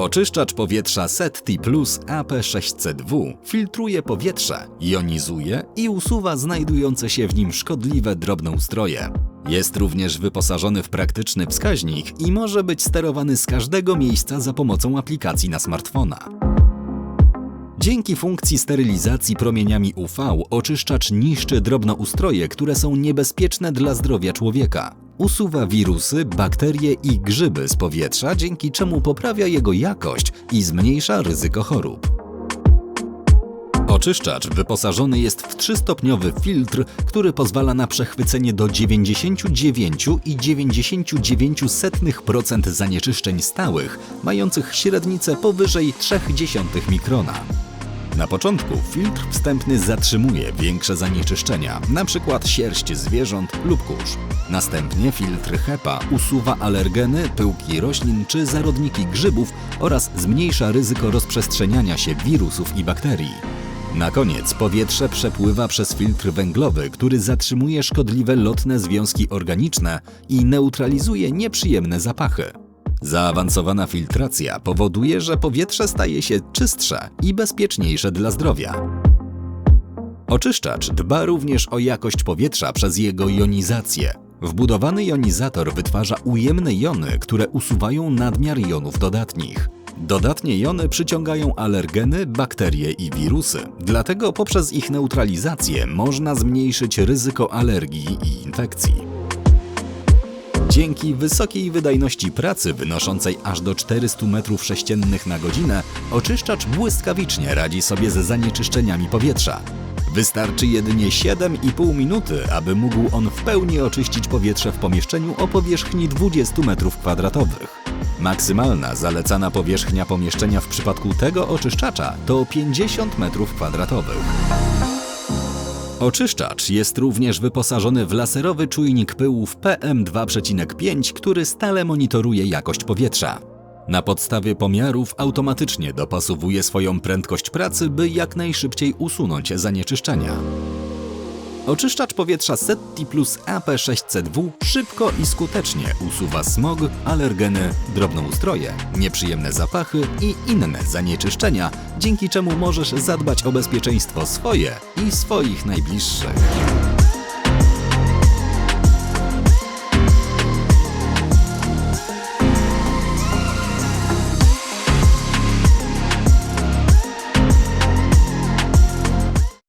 Oczyszczacz powietrza SETI Plus AP6C2 filtruje powietrze, jonizuje i usuwa znajdujące się w nim szkodliwe drobnoustroje. Jest również wyposażony w praktyczny wskaźnik i może być sterowany z każdego miejsca za pomocą aplikacji na smartfona. Dzięki funkcji sterylizacji promieniami UV oczyszczacz niszczy drobnoustroje, które są niebezpieczne dla zdrowia człowieka. Usuwa wirusy, bakterie i grzyby z powietrza, dzięki czemu poprawia jego jakość i zmniejsza ryzyko chorób. Oczyszczacz wyposażony jest w trzystopniowy filtr, który pozwala na przechwycenie do 99,99% zanieczyszczeń stałych, mających średnicę powyżej 0,3 mikrona. Na początku filtr wstępny zatrzymuje większe zanieczyszczenia, np. sierść zwierząt lub kurz. Następnie filtr HEPA usuwa alergeny, pyłki roślin czy zarodniki grzybów oraz zmniejsza ryzyko rozprzestrzeniania się wirusów i bakterii. Na koniec powietrze przepływa przez filtr węglowy, który zatrzymuje szkodliwe lotne związki organiczne i neutralizuje nieprzyjemne zapachy. Zaawansowana filtracja powoduje, że powietrze staje się czystsze i bezpieczniejsze dla zdrowia. Oczyszczacz dba również o jakość powietrza przez jego jonizację. Wbudowany jonizator wytwarza ujemne jony, które usuwają nadmiar jonów dodatnich. Dodatnie jony przyciągają alergeny, bakterie i wirusy, dlatego poprzez ich neutralizację można zmniejszyć ryzyko alergii i infekcji. Dzięki wysokiej wydajności pracy wynoszącej aż do 400 m3 na godzinę, oczyszczacz błyskawicznie radzi sobie ze zanieczyszczeniami powietrza. Wystarczy jedynie 7,5 minuty, aby mógł on w pełni oczyścić powietrze w pomieszczeniu o powierzchni 20 m2. Maksymalna zalecana powierzchnia pomieszczenia w przypadku tego oczyszczacza to 50 m2. Oczyszczacz jest również wyposażony w laserowy czujnik pyłów PM2,5, który stale monitoruje jakość powietrza. Na podstawie pomiarów automatycznie dopasowuje swoją prędkość pracy, by jak najszybciej usunąć zanieczyszczenia. Oczyszczacz powietrza SETI Plus AP6C2 szybko i skutecznie usuwa smog, alergeny, drobnoustroje, nieprzyjemne zapachy i inne zanieczyszczenia, dzięki czemu możesz zadbać o bezpieczeństwo swoje i swoich najbliższych.